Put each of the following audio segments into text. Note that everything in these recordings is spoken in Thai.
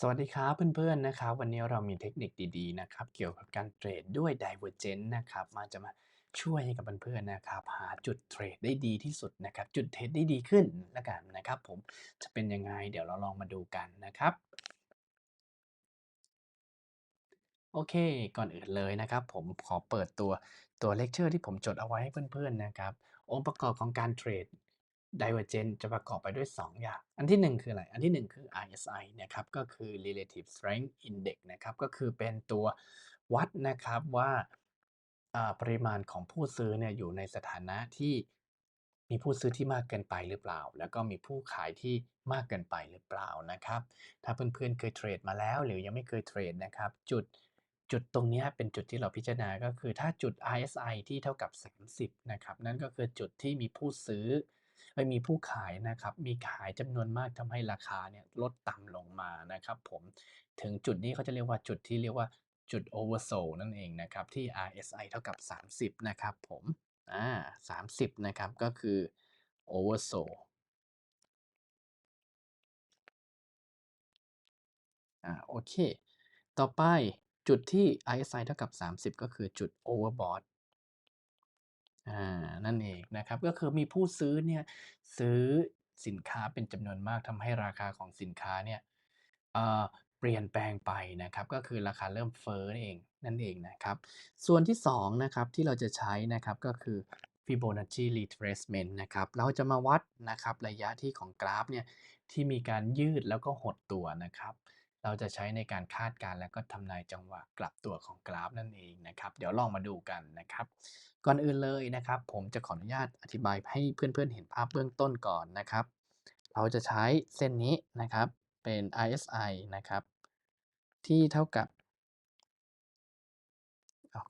สวัสดีครับเพื่อนๆนะครับวันนี้เรามีเทคนิคดีๆนะครับเกี่ยวกับการเทรดด้วย Divergent นะครับมาจะมาช่วยให้กับเพื่อนๆนะครับหาจุดเทรดได้ดีที่สุดนะครับจุดเทรดได้ดีขึ้นแล้วกันนะครับผมจะเป็นยังไงเดี๋ยวเราลองมาดูกันนะครับโอเค ก่อนอื่นเลยนะครับ ผมขอเปิดตัวตัวเลคเชอร์ที่ผมจดเอาไว้ให้เพื่อนๆนะครับ องค์ประกอบของการเทรด Divergent จะประกอบไปด้วย 2 อย่าง อันที่ 1 คืออะไร อันที่ 1 คือ RSI นะครับก็คือ Relative Strength Index นะครับก็คือเป็นตัววัดนะครับว่าปริมาณของผู้ซื้อเนี่ยอยู่ในสถานะที่มีผู้ซื้อที่มากเกินไปหรือเปล่า แล้วก็มีผู้ขายที่มากเกินไปหรือเปล่านะครับ ถ้าเพื่อนๆเคยเทรดมาแล้วหรือยังไม่เคยเทรดนะครับ จุดจุดตรงนี้เป็นจุดที่เราพิจารณาก็คือถ้าจุด RSI ที่เท่ากับ 30 นะครับ นั่นก็คือจุดที่มีผู้ซื้อ ม่มีผู้ขายนะครับ มีขายจำนวนมากทำให้ราคาเนี่ยลดต่ำลงมานะครับผมถึงจุดนี้เขาจะเรียกว่าจุดที่เรียกว่าจุด oversold นั่นเองนะครับ ที่ RSI เท่ากับ 30 นะครับผมอ่า30 นะครับ ก็คือ oversold อ่าโอเค ต่อไปจุดที่ RSI เท่ากับ 30 ก็คือจุด overbought อ่านั่นเองนะครับก็คือมีผู้ซื้อเนี่ยซื้อสินค้าเป็นจำนวนมากทำให้ราคาของสินค้าเนี่ยเอ่อเปลี่ยนแปลงไปนะครับก็คือราคาเริ่มเฟ้อนั่นเองนั่นเองนะครับส่วนที่2นะครับที่เราจะใช้นะครับก็คือ Fibonacci retracement นะครับเราจะมาวัดนะครับระยะที่ของกราฟเนี่ยที่มีการยืดแล้วก็หดตัวนะครับ เราจะใช้ในการคาดการณ์และก็ทำนายจังหวะกลับตัวของกราฟนั่นเองนะครับ เดี๋ยวลองมาดูกันนะครับ ก่อนอื่นเลยนะครับ ผมจะขออนุญาตอธิบายให้เพื่อนๆเห็นภาพเบื้องต้นก่อนนะครับ เราจะใช้เส้นนี้นะครับเป็น RSI นะครับ ที่เท่ากับ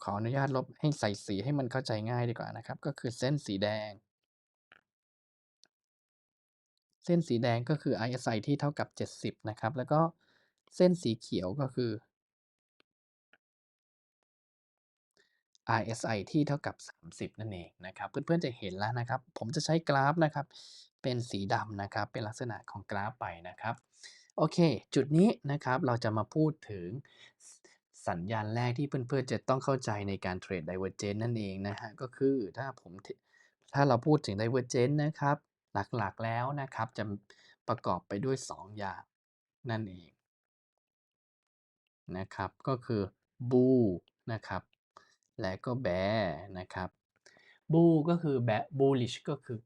ขออนุญาตลบให้ใส่สีให้มันเข้าใจง่ายดีกว่านะครับ ก็คือเส้นสีแดง เส้นสีแดงก็คือ RSI ที่เท่ากับ 70 นะครับ แล้วก็เส้นสีเขียวก็คือ RSI ที่เท่ากับ 30 นั่นเองนะครับเพื่อนๆจะเห็นแล้วนะครับ ผมจะใช้กราฟนะครับ เป็นสีดำนะครับ เป็นลักษณะของกราฟไปนะครับ โอเค จุดนี้นะครับเราจะมาพูดถึงสัญญาณแรกที่เพื่อนๆจะต้องเข้าใจในการเทรด Divergence นั่นเองนะฮะก็คือถ้าผมถ้าเราพูดถึง Divergence นะครับ หลักๆแล้วนะครับจะประกอบไปด้วย 2 อย่างนั่นเองนะครับก็คือ Bull นะครับ และก็ bear นะครับ bull ก็คือ bullish ก็คือ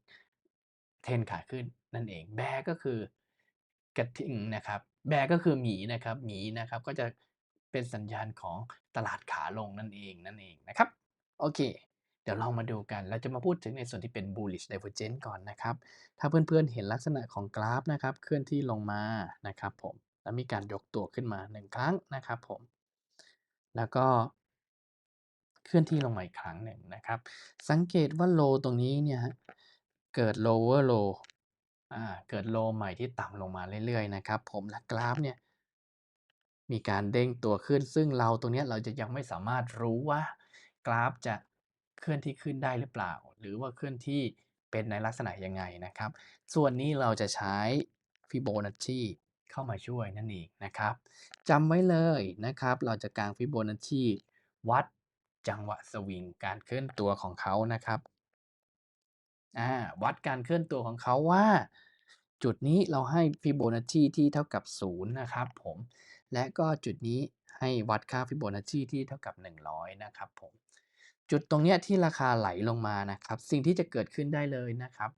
เทรนขาขึ้นนั่นเอง bear ก็คือกระทิงนะครับ bear ก็คือหมีนะครับหมีนะครับก็จะเป็นสัญญาณของตลาดขาลงนั่นเองนั่นเองนะครับโอเค เดี๋ยวเรามาดูกัน เราจะมาพูดถึงในส่วนที่เป็น bullish divergence ก่อนนะครับ ถ้าเพื่อนๆเห็นลักษณะของกราฟนะครับ เคลื่อนที่ลงมานะครับผมแล้วมีการยกตัวขึ้นมา 1 ครั้งนะครับผม แล้วก็ เคลื่อนที่ลงมาอีกครั้งหนึ่งนะครับ สังเกตว่าโลตรงนี้เนี่ยเกิด lower low อ่าเกิดโลใหม่ที่ต่ำลงมาเรื่อยๆนะครับ ผมและกราฟเนี่ยมีการเด้งตัวขึ้น ซึ่งเราตรงนี้เราจะยังไม่สามารถรู้ว่ากราฟจะเคลื่อนที่ขึ้นได้หรือเปล่า หรือว่าเคลื่อนที่เป็นในลักษณะยังไงนะครับ ส่วนนี้เราจะใช้ Fibonacci เข้ามาช่วยนั่นเองนะครับจำไว้เลยนะครับ เราจะกาง Fibonacci วัด จังหวะสวิงการเคลื่อนตัวของเขานะครับวัดการเคลื่อนตัวของเขาว่า จุดนี้เราให้ Fibonacci ที่เท่ากับ 0 นะครับผม และก็จุดนี้ให้วัดค่า Fibonacci ที่เท่ากับ 100 นะครับผม จุดตรงนี้ที่ราคาไหลลงมานะครับ สิ่งที่จะเกิดขึ้นได้เลยนะครับ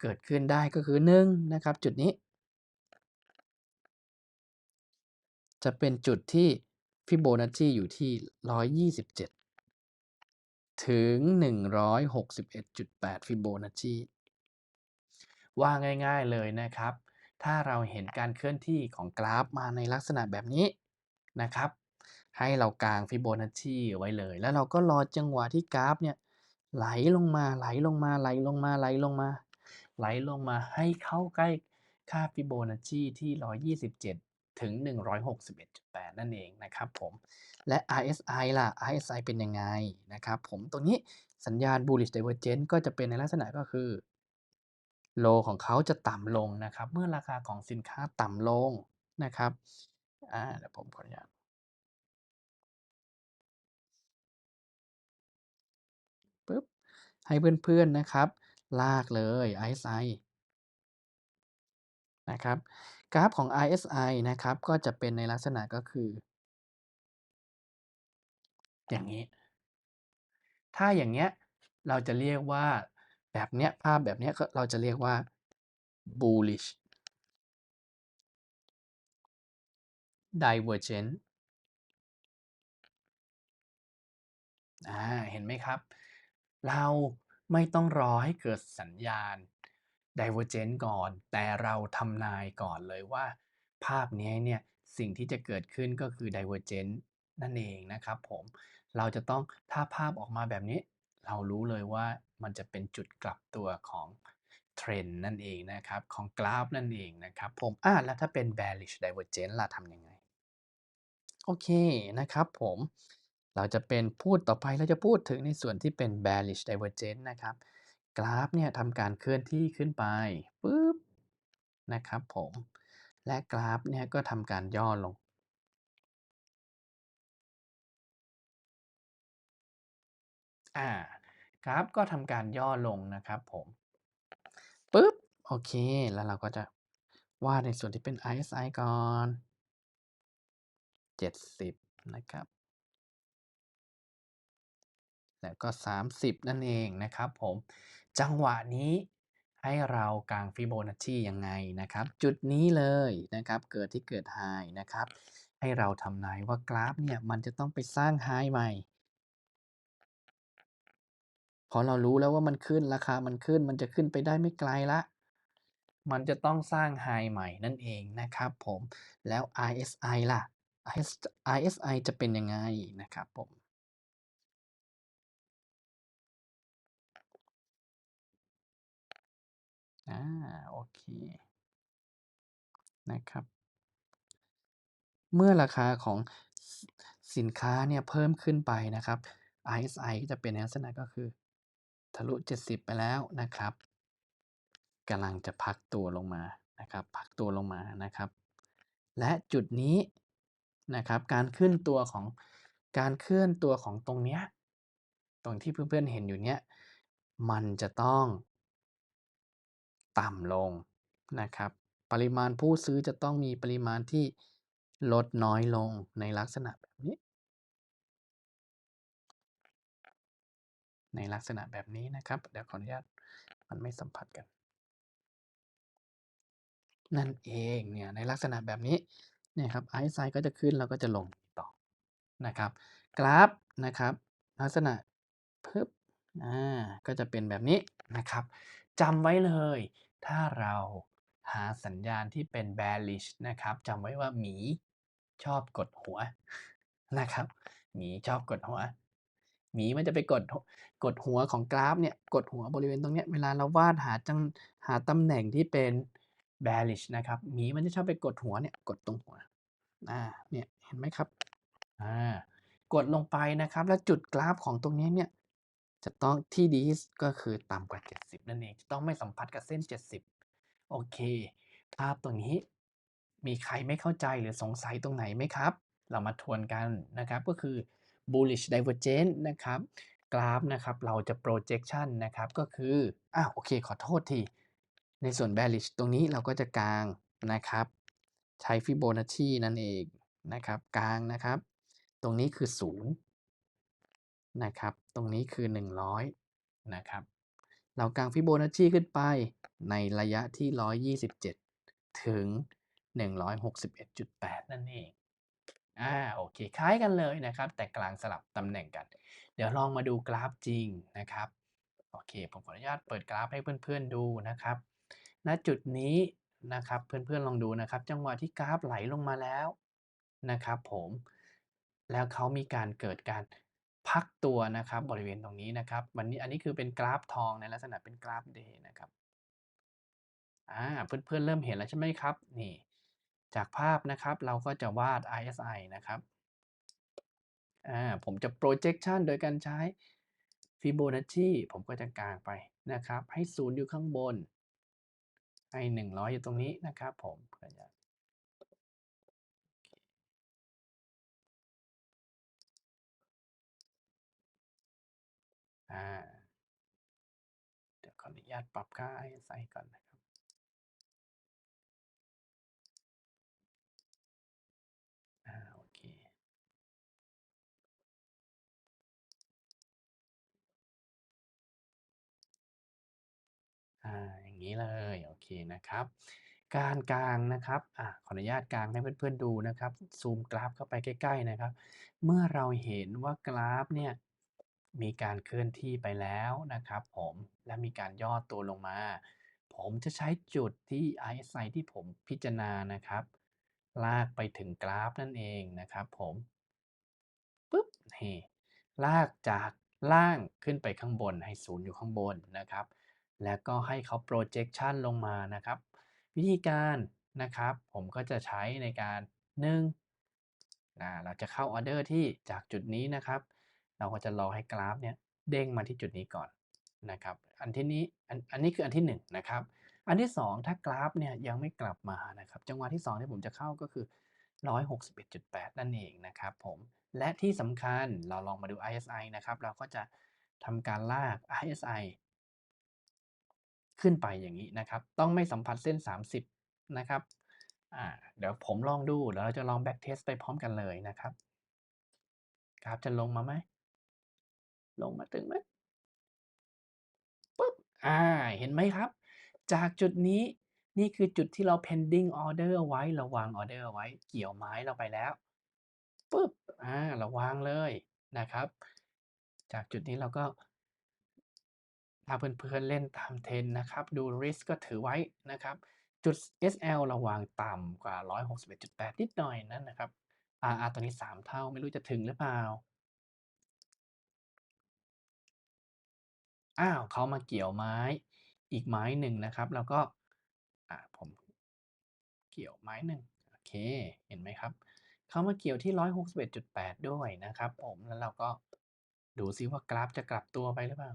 เกิดขึ้นได้ก็คือ1นะครับ จุดนี้ จะเป็นจุดที่ Fibonacci อยู่ที่ 127 ถึง 161.8 ฟิโบนัชชีว่าง่ายๆเลยนะครับ ถ้าเราเห็นการเคลื่อนที่ของกราฟมาในลักษณะแบบนี้นะครับ ให้เรากางฟิโบนัชชีไว้เลย แล้วเราก็รอจังหวะที่กราฟเนี่ยไหลลงมาไหลลงมาไหลลงมาไหลลงมา ไหลลงมาให้เข้าใกล้ค่าฟิโบนัชชีที่ 127 ถึง 161.8 นั่นเองนะครับผม และ RSI ล่ะ RSI เป็นยังไงนะครับผมตรงนี้สัญญาณ bullish divergence ก็จะเป็นในลักษณะก็คือโลของเขาจะต่ำลงนะครับ เมื่อราคาของสินค้าต่ำลงนะครับอ่าเดี๋ยวผมขออนุญาตปึ๊บให้เพื่อนๆนะครับ ลากเลย RSI นะครับ กราฟของ RSI นะครับ ก็จะเป็นในลักษณะก็คือ อย่างงี้ ถ้าอย่างเงี้ยเราจะเรียกว่าแบบเนี้ยภาพแบบเนี้ยเราจะเรียกว่า bullish divergence เห็นไหมครับ เราไม่ต้องรอให้เกิดสัญญาณ divergence ก่อน แต่เราทำนายก่อนเลยว่า ภาพนี้เนี่ยสิ่งที่จะเกิดขึ้นก็คือ divergence นั่นเองนะครับผม เราจะต้องถ้าภาพออกมาแบบนี้ เรารู้เลยว่ามันจะเป็นจุดกลับตัวของ Trend นั่นเองนะครับ ของกราฟนั่นเองนะครับผมอ่าแล้วถ้าเป็น bearish divergence ล่ะทำยังไง?โอเคนะครับผมเราจะเป็นพูดต่อไปเราจะพูดถึงในส่วนที่เป็น bearish divergence นะครับ กราฟเนี่ยทำการเคลื่อนที่ขึ้นไปปึ๊บนะครับผม และกราฟเนี่ยก็ทำการย่อลง อ่ากราฟก็ทำการย่อลงนะครับผมปึ๊บโอเค แล้วเราก็จะวาดในส่วนที่เป็น RSI ก่อน 70 นะครับ แล้วก็ 30 นั่นเองนะครับผม จังหวะนี้ให้เรากาง Fibonacci ยังไงนะครับ จุดนี้เลยนะครับเกิดที่เกิด High นะครับ ให้เราทำนายว่ากราฟเนี่ยมันจะต้องไปสร้าง High ใหม่พอเรารู้แล้วว่ามันขึ้นราคามันขึ้นมันจะขึ้นไปได้ไม่ไกลล้วมันจะต้องสร้าง High ใหม่นั่นเองนะครับผมแล้ว RSI ล่ะ RS RSI จะเป็นยังไงนะครับผม? อ่าโอเคนะครับ เมื่อราคาของสินค้าเนี่ยเพิ่มขึ้นไปนะครับ RSI จะเป็นในลักษณะก็คือ ทะลุ 70 ไปแล้วนะครับกำลังจะพักตัวลงมานะครับ พักตัวลงมานะครับ และจุดนี้นะครับการขึ้นตัวของการเคลื่อนตัวของตรงเนี้ยตรงที่เพื่อนๆเห็นอยู่เนี่ยมันจะต้อง ต่ำลงนะครับ ปริมาณผู้ซื้อจะต้องมีปริมาณที่ลดน้อยลงในลักษณะแบบนี้ ในลักษณะแบบนี้นะครับ เดี๋ยวขออนุญาตมันไม่สัมผัสกัน นั่นเองเนี่ยในลักษณะแบบนี้เนี่ยครับ RSI ก็จะขึ้นแล้วก็จะลงต่อนะครับ กราฟนะครับ ลักษณะพึบอ่าก็จะเป็นแบบนี้นะครับจำไว้เลย ถ้าเราหาสัญญาณที่เป็น bearish นะครับจำไว้ว่าหมีชอบกดหัวนะครับ หมีชอบกดหัว หมีมันจะไปกดกดหัวของกราฟเนี่ย กดหัวบริเวณตรงเนี้ยเวลาเราวาดหาจังหาตำแหน่งที่เป็น bearish นะครับ หมีมันจะชอบไปกดหัวเนี่ย กดตรงหัวอ่าเนี่ยเห็นไหมครับ?อ่ากดลงไปนะครับ แล้วจุดกราฟของตรงนี้เนี่ย จะต้องที่ดีก็คือต่ำกว่า 70 นั่นเอง จะต้องไม่สัมผัสกับเส้น 70 โอเค ภาพตรงนี้ มีใครไม่เข้าใจหรือสงสัยตรงไหนไหมครับ?เรามาทวนกันนะครับ ก็คือ bullish divergence นะครับ กราฟนะครับ เราจะ projection นะครับ ก็คือ อ้าวโอเค ขอโทษที ในส่วน bearish ตรงนี้เราก็จะกลางนะครับ ใช้ Fibonacci นั่นเองนะครับ กลางนะครับ ตรงนี้คือ 0 นะครับ รงนี้คือ 100 นะครับ เรากาง Fibonacci ขึ้นไปในระยะที่ 127 ถึง 161.8 นั่นเอง อ่า โอเค คล้ายกันเลยนะครับ แต่กลางสลับตำแหน่งกัน เดี๋ยวลองมาดูกราฟจริงนะครับ โอเค ผมขออนุญาตเปิดกราฟให้เพื่อนๆดูนะครับ ณ จุดนี้นะครับ เพื่อนๆลองดูนะครับ จังหวะที่กราฟไหลลงมาแล้วนะครับผม แล้วเขามีการเกิดการ พักตัวนะครับบริเวณตรงนี้นะครับวันนี้อันนี้คือเป็นกราฟทองในลักษณะเป็นกราฟ Day นะครับอ่าเพื่อนๆเริ่มเห็นแล้วใช่ไหมครับ?นี่จากภาพนะครับเราก็จะวาด RSI นะครับอ่าผมจะ projection โดยการใช้ Fibonacci ผมก็จะกางไปนะครับ ให้0อยู่ข้างบน ให้ 100 อยู่ตรงนี้นะครับผมขออนุญ ออนุญาตปรับค่า RSI ก่อนนะครับอาโอเค อ่า อย่างงี้เลย โอเคนะครับการกลางนะครับอ่าขออนุญาตกลางให้เพื่อนๆดูนะครับ ซูมกราฟเข้าไปใกล้ ๆนะครับ เมื่อเราเห็นว่ากราฟเนี่ย มีการเคลื่อนที่ไปแล้วนะครับผมและมีการย่อตัวลงมา ผมจะใช้จุดที่ RSI ที่ผมพิจารณานะครับ ลากไปถึงกราฟนั่นเองนะครับผมปึ๊บนี่ลากจากล่างขึ้นไปข้างบนให้ศูนย์อยู่ข้างบนนะครับ แล้วก็ให้เขา projection ลงมานะครับ วิธีการนะครับ ผมก็จะใช้ในการ1อ่าเราจะเข้าออเดอร์ที่จากจุดนี้นะครับ เราก็จะรอให้กราฟเนี่ยเด้งมาที่จุดนี้ก่อนนะครับ อันที่นี้อันอันนี้คืออันที่1นะครับ อันที่ 2 ถ้ากราฟเนี่ยยังไม่กลับมานะครับ จังหวะที่ 2 ที่ผมจะเข้าก็คือ 161.8 นั่นเองนะครับผม และที่สำคัญเราลองมาดู RSI นะครับ เราก็จะทำการลาก RSI ขึ้นไปอย่างงี้นะครับ ต้องไม่สัมผัสเส้น 30 นะครับอ่าเดี๋ยวผมลองดูเดี๋ยวเราจะลอง back test ไปพร้อมกันเลยนะครับกราฟจะลงมาไหม? ลงมาตึงไหม?ปึ๊บอ่าเห็นไหมครับ จากจุดนี้นี่คือจุดที่เรา pending order ไว้เราวางออร์เดอร์เอาไว้เกี่ยวไม้เราไปแล้วปึ๊บอ่าเราวางเลยนะครับ จากจุดนี้เราก็ถ้าเพื่อนๆเล่นตาม Trend นะครับ ดู Risk ก็ถือไว้นะครับ จุด SL เราวางต่ำกว่า 161.8 นิดหน่อยนั่นนะครับ RR ตอนนี้ 3 เท่าไม่รู้จะถึงหรือเปล่า? อ้าวเขามาเกี่ยวไม้อีกไม้หนึ่งนะครับเราก็อ่าผมเกี่ยวไม้หนึ่งโอเคเห็นไหมครับเขามาเกี่ยวที่ 161.8 ด้วยนะครับผมแล้วเราก็ดูซิว่ากราฟจะกลับตัวไปหรือเปล่า?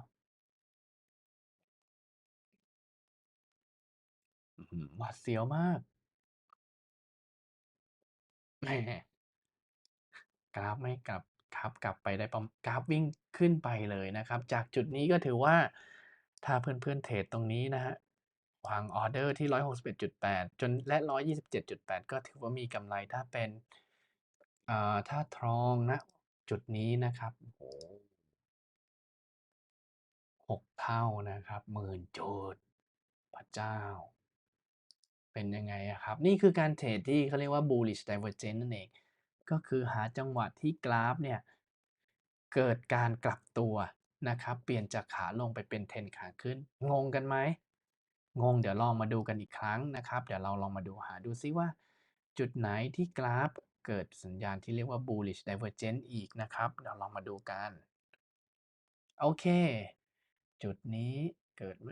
หวาดเสียวมากแหมกราฟไม่กลับ กราฟกลับไปได้ประกราฟวิ่งขึ้นไปเลยนะครับ จากจุดนี้ก็ถือว่าถ้าเพื่อนๆเทรดตรงนี้นะครับวางออเดอร์ที่ 161.8 จนและ 127.8 ก็ถือว่ามีกำไรถ้าเป็นอ่าถ้าทรองณจุดนี้นะครับโอ้โฮ6เท่านะครับ10,000จุดพระเจ้า เป็นยังไงครับ นี่คือการเทรดที่เขาเรียกว่า bullish divergence นั่นเอง ก็คือหาจังหวะที่กราฟเนี่ยเกิดการกลับตัวนะครับ เปลี่ยนจากขาลงไปเป็น Trend ขาขึ้น งงกันไหม?งง เดี๋ยวลองมาดูกันอีกครั้งนะครับ เดี๋ยวเราลองมาดูหาดูซิว่า จุดไหนที่กราฟเกิดสัญญาณที่เรียกว่า bullish divergence อีกนะครับ เดี๋ยวลองมาดูกัน โอเค จุดนี้เกิดไหม?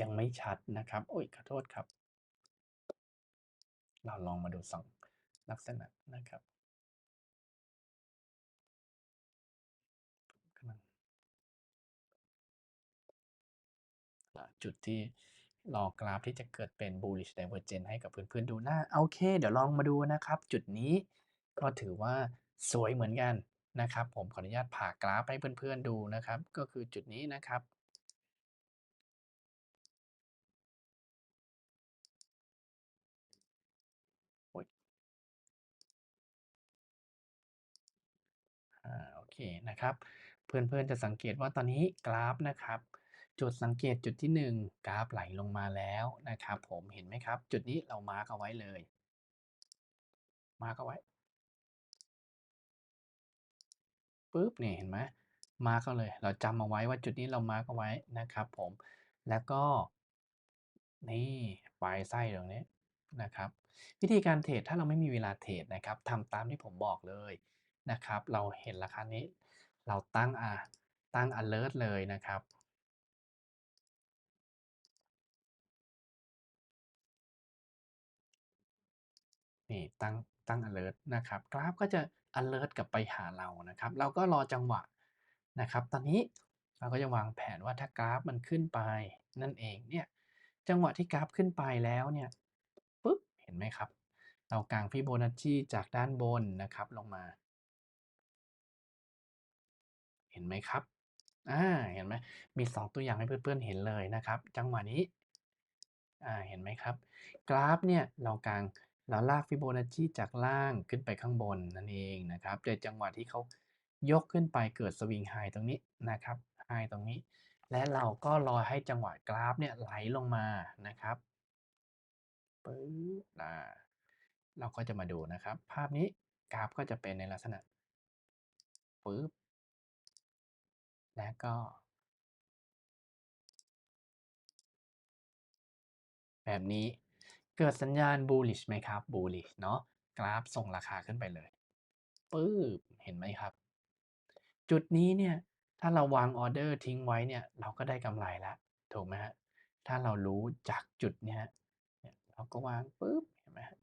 ยังไม่ชัดนะครับ โอ๊ยขอโทษครับ เราลองมาดู2 ลักษณะนะครับจุดที่รอกราฟที่จะเกิดเป็น bullish divergence ให้กับเพื่อนๆดูหน้าโอเค เดี๋ยวลองมาดูนะครับ จุดนี้ก็ถือว่าสวยเหมือนกันนะครับ ผมขออนุญาตผ่ากราฟให้เพื่อนๆดูนะครับ ก็คือจุดนี้นะครับ เคนะครับ เพื่อนๆจะสังเกตว่าตอนนี้กราฟนะครับ จุดสังเกตจุดที่ 1 กราฟไหลลงมาแล้วนะครับ ผมเห็นไหมครับ จุดนี้เรามาร์กเอาไว้เลย มาร์กเอาไว้ปึ๊บเนี่ยเห็นไหมมาร์กเอาเลย เราจำเอาไว้ว่าจุดนี้เรามาร์กเอาไว้นะครับ ผมแล้วก็นี่ปลายไส้ตรงนี้นะครับ วิธีการเทรดถ้าเราไม่มีเวลาเทรดนะครับทำตามที่ผมบอกเลย นะครับ เราเห็นราคานี้ เราตั้งอ่าตั้งอะเลิร์ตเลยนะครับ นี่ตั้งตั้งอะเลิร์ตนะครับ กราฟก็จะอะเลิร์ตกลับไปหาเรานะครับ เราก็รอจังหวะนะครับ ตอนนี้เราก็จะวางแผนว่าถ้ากราฟมันขึ้นไปนั่นเองเนี่ยจังหวะที่กราฟขึ้นไปแล้วเนี่ยปึ๊บเห็นไหมครับ เรากาง Fibonacci จากด้านบนนะครับลงมา เห็นไหมครับอ่าเห็นไหมมี 2 ตัวอย่างให้เพื่อนๆเห็นเลยนะครับ จังหวะนี้อ่าเห็นไหมครับ กราฟเนี่ยเรากางเราลาก Fibonacci จากล่างขึ้นไปข้างบนนั่นเองนะครับโดยจังหวะที่เขายกขึ้นไปเกิด Swing High ตรงนี้นะครับ High ตรงนี้ และเราก็รอให้จังหวะกราฟเนี่ยไหลลงมานะครับปึ๊บอ่าเราก็จะมาดูนะครับ ภาพนี้กราฟก็จะเป็นในลักษณะปึ๊บ และก็ แบบนี้เกิดสัญญาณ bullish ไหมครับ? bullish เนาะกราฟส่งราคาขึ้นไปเลยปึ๊บเห็นไหมครับ จุดนี้เนี่ยถ้าเราวางออเดอร์ทิ้งไว้เนี่ยเราก็ได้กำไรแล้วถูกไหมครับถ้าเรารู้จากจุดเนี้ยเนี่ยเราก็วางปึ๊บเห็นไหมครับ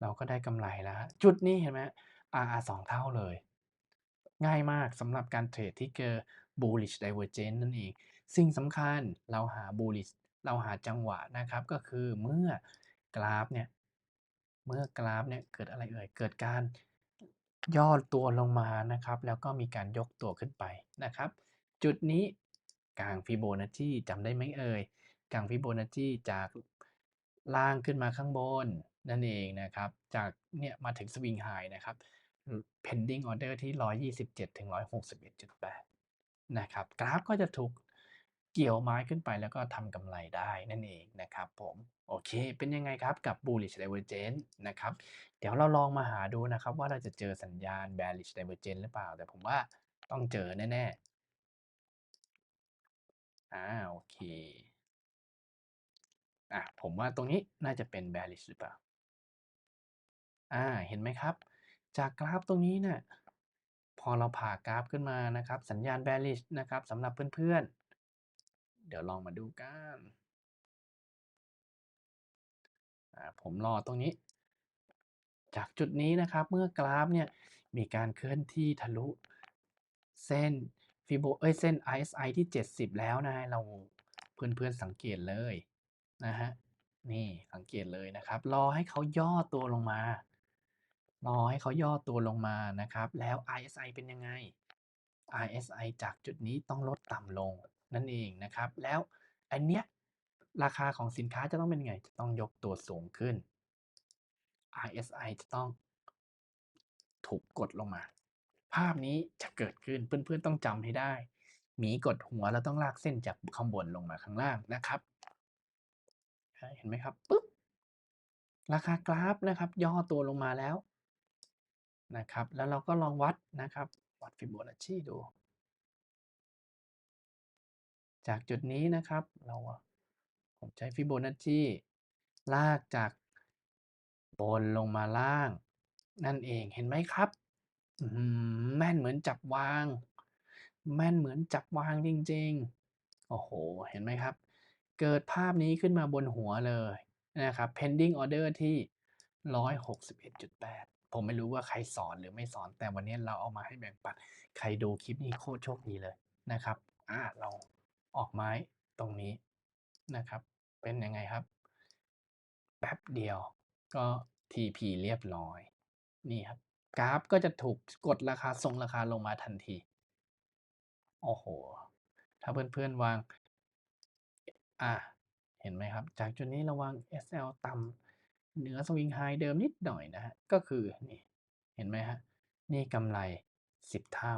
เราก็ได้กำไรแล้วจุดนี้เห็นไหมครับ RR 2 เท่าเลย ง่ายมากสำหรับการเทรดที่เจอ bullish divergence นั่นเอง สิ่งสำคัญเราหา bullish เราหาจังหวะนะครับก็คือเมื่อกราฟเนี่ย เมื่อกราฟเนี่ยเกิดอะไรเอ่ย เกิดการย่อตัวลงมานะครับ แล้วก็มีการยกตัวขึ้นไปนะครับ จุดนี้กาง Fibonacci จำได้ไหมเอ่ยกาง Fibonacci จากล่างขึ้นมาข้างบนนั่นเองนะครับ จากเนี่ยมาถึง Swing High นะครับ pending order ที่ 127-161.8 นะครับ กราฟก็จะถูกเกี่ยวไม้ขึ้นไปแล้วก็ทำกำไรได้นั่นเองนะครับผมโอเค เป็นยังไงครับกับ bullish divergence นะครับ เดี๋ยวเราลองมาหาดูนะครับ ว่าเราจะเจอสัญญาณ bearish divergence หรือเปล่า แต่ผมว่าต้องเจอแน่ๆอ่าโอเคอ่าผมว่าตรงนี้น่าจะเป็น bearish หรือเปล่าอ่าเห็นไหมครับ จากกราฟตรงนี้เนี่ยพอเราผ่ากราฟขึ้นมานะครับ สัญญาณ bearish นะครับสำหรับเพื่อนๆ เดี๋ยวลองมาดูกันผมรอตรงนี้ จากจุดนี้นะครับเมื่อกราฟเนี่ยมีการเคลื่อนที่ทะลุ เส้น Fibo เอ๊ยเส้น RSI ที่ 70 แล้วนะครับเราเพื่อนๆสังเกตเลยนะครับนี่สังเกตเลยนะครับ รอให้เขาย่อตัวลงมา รอให้เขาย่อตัวลงมานะครับ แล้ว RSI เป็นยังไง RSI จากจุดนี้ต้องลดต่ำลงนั่นเองนะครับ แล้วอันเนี้ยราคาของสินค้าจะต้องเป็นยังไง จะต้องยกตัวสูงขึ้น RSI จะต้องถูกกดลงมา ภาพนี้จะเกิดขึ้นเพื่อนๆต้องจำให้ได้หมีกดหัวเราต้องลากเส้นจากข้างบนลงมาข้างล่างนะครับ เห็นไหมครับปึ๊บราคากราฟนะครับ ย่อตัวลงมาแล้ว นะครับ แล้วเราก็ลองวัดนะครับ วัด Fibonacci ดู จากจุดนี้นะครับ เราผมใช้ Fibonacci ลากจากบนลงมาล่าง นั่นเองเห็นไหมครับแม่นเหมือนจับวาง แม่นเหมือนจับวางจริง ๆ โอ้โฮเห็นไหมครับ เกิดภาพนี้ขึ้นมาบนหัวเลยนะครับ pending order ที่ 161.8 ผมไม่รู้ว่าใครสอนหรือไม่สอน แต่วันนี้เราเอามาให้แบ่งปันใครดูคลิปนี้โคตรโชคดีเลยนะครับอาเราออกไม้ตรงนี้นะครับ เป็นยังไงครับ แป๊บเดียวก็ TP เรียบร้อย นี่ครับ กราฟก็จะถูกกดราคาส่งราคาลงมาทันที โอ้โฮถ้าเพื่อนๆวาง อ่าเห็นไหมครับ จากจุดนี้ราวาง SL ต่ำ เหนือ Swing High เดิมนิดหน่อยนะครับก็คือนี่เห็นไหมครับนี่กำไร 10 เท่า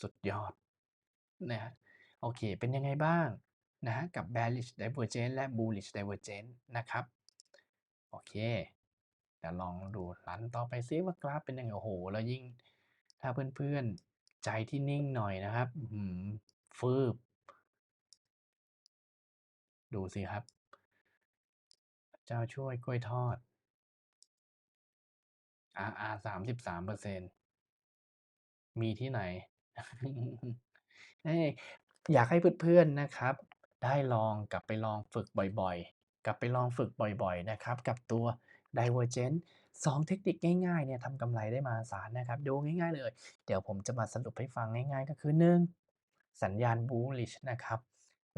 สุดยอดนะครับโอเค เป็นยังไงบ้างนะครับกับ bearish divergence และ bullish divergence นะครับ โอเคเดี๋ยวลองดูรันต่อไปซิว่ากราฟเป็นยังไง โอ้โฮแล้วยิ่ง ถ้าเพื่อนๆ ใจที่นิ่งหน่อยนะครับอื้อฮือฟืบ ดูสิครับ เจ้าช่วยกล้วยทอด RR 33%มีที่ไหน อยากให้เพื่อนๆนะครับ ได้ลองกลับไปลองฝึกบ่อยๆ กลับไปลองฝึกบ่อยๆนะครับ กับตัว Divergence 2เทคนิคง่ายๆเนี่ยทำกำไรได้มาศาลนะครับ ดูง่ายๆเลย เดี๋ยวผมจะมาสรุปให้ฟังง่ายๆ ก็คือ 1 สัญญาณ bullish นะครับ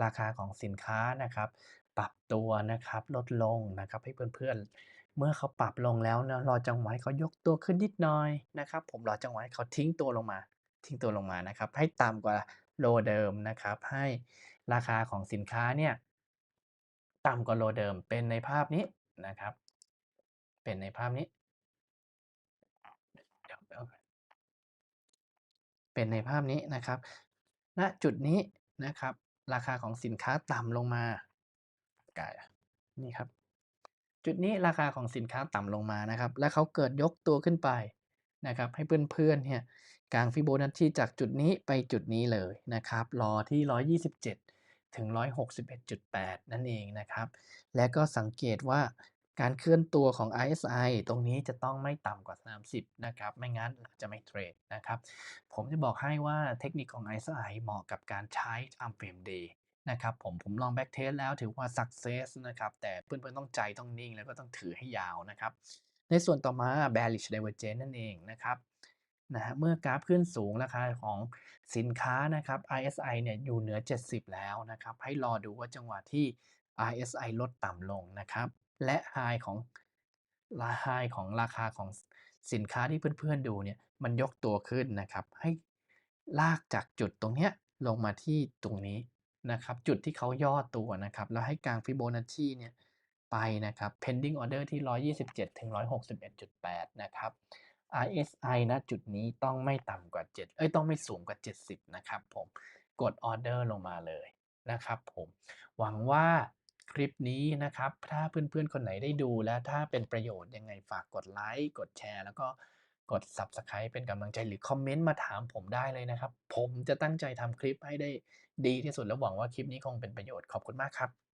ราคาของสินค้านะครับ ปรับตัวนะครับลดลงนะครับให้เพื่อนๆ เมื่อเขาปรับลงแล้วเนะรอจังหวะให้เขายกตัวขึ้นนิดหน่อยนะครับ ผมรอจังหวะให้เขาทิ้งตัวลงมา ทิ้งตัวลงมานะครับ ให้ต่ำกว่าโลเดิมนะครับ ให้ราคาของสินค้าเนี่ยต่ำกว่าโลเดิมเป็นในภาพนี้นะครับ เป็นในภาพนี้เดี๋ยวแป๊บเป็นในภาพนี้นะครับ ณ จุดนี้นะครับ ราคาของสินค้าต่ำลงมา กานี่ครับ จุดนี้ราคาของสินค้าต่ำลงมานะครับ แล้วเขาเกิดยกตัวขึ้นไปนะครับ ให้เพื่อนๆเนี่ยกางฟิโบนัชชีจากจุดนี้ไปจุดนี้เลยนะครับรอที่ 127 ถึง 161.8 นั่นเองนะครับ และก็สังเกตว่าการเคลื่อนตัวของ RSI ตรงนี้จะต้องไม่ต่ำกว่า 30 นะครับ ไม่งั้นจะไม่เทรดนะครับ ผมจะบอกให้ว่าเทคนิคของ RSI เหมาะกับการใช้ Time Frame Day นะครับผมผมลอง Back Test แล้วถือว่า Success นะครับ แต่เพื่อนๆต้องใจต้องนิ่งแล้วก็ต้องถือให้ยาวนะครับ ในส่วนต่อมา Bearish Divergence นั่นเองนะครับนะฮะเมื่อกราฟขึ้นสูงราคาของสินค้านะครับ RSI เนี่ยอยู่เหนือ 70 แล้วนะครับ ให้รอดูว่าจังหวะที่ RSI ลดต่ำลงนะครับ และ High ของรา High ของราคาของสสินค้าที่เพื่อนๆดูเนี่ยมันยกตัวขึ้นนะครับ ให้ลากจากจุดตรงเนี้ยลงมาที่ตรงนี้ นะครับจุดที่เขาย่อตัวนะครับแล้วให้กลางฟิโบนัชชีเนี่ยไปนะครับ Pending Order ที่ 127 ถึง 161.8 นะครับ RSI ณจุดนี้ต้องไม่ต่ำกว่า 7 เอ๊ยต้องไม่สูงกว่า 70 นะครับผม กดออเดอร์ลงมาเลยนะครับผม หวังว่าคลิปนี้นะครับ ถ้าเพื่อนๆ คนไหนได้ดูแล้วถ้าเป็นประโยชน์ยังไงฝากกดไลก์กดแชร์ แล้วก็ กด Subscribe เป็นกำลังใจหรือคอมเมนต์มาถามผมได้เลยนะครับ ผมจะตั้งใจทำคลิปให้ได้ดีที่สุดและหวังว่าคลิปนี้คงเป็นประโยชน์ขอบคุณมากครับ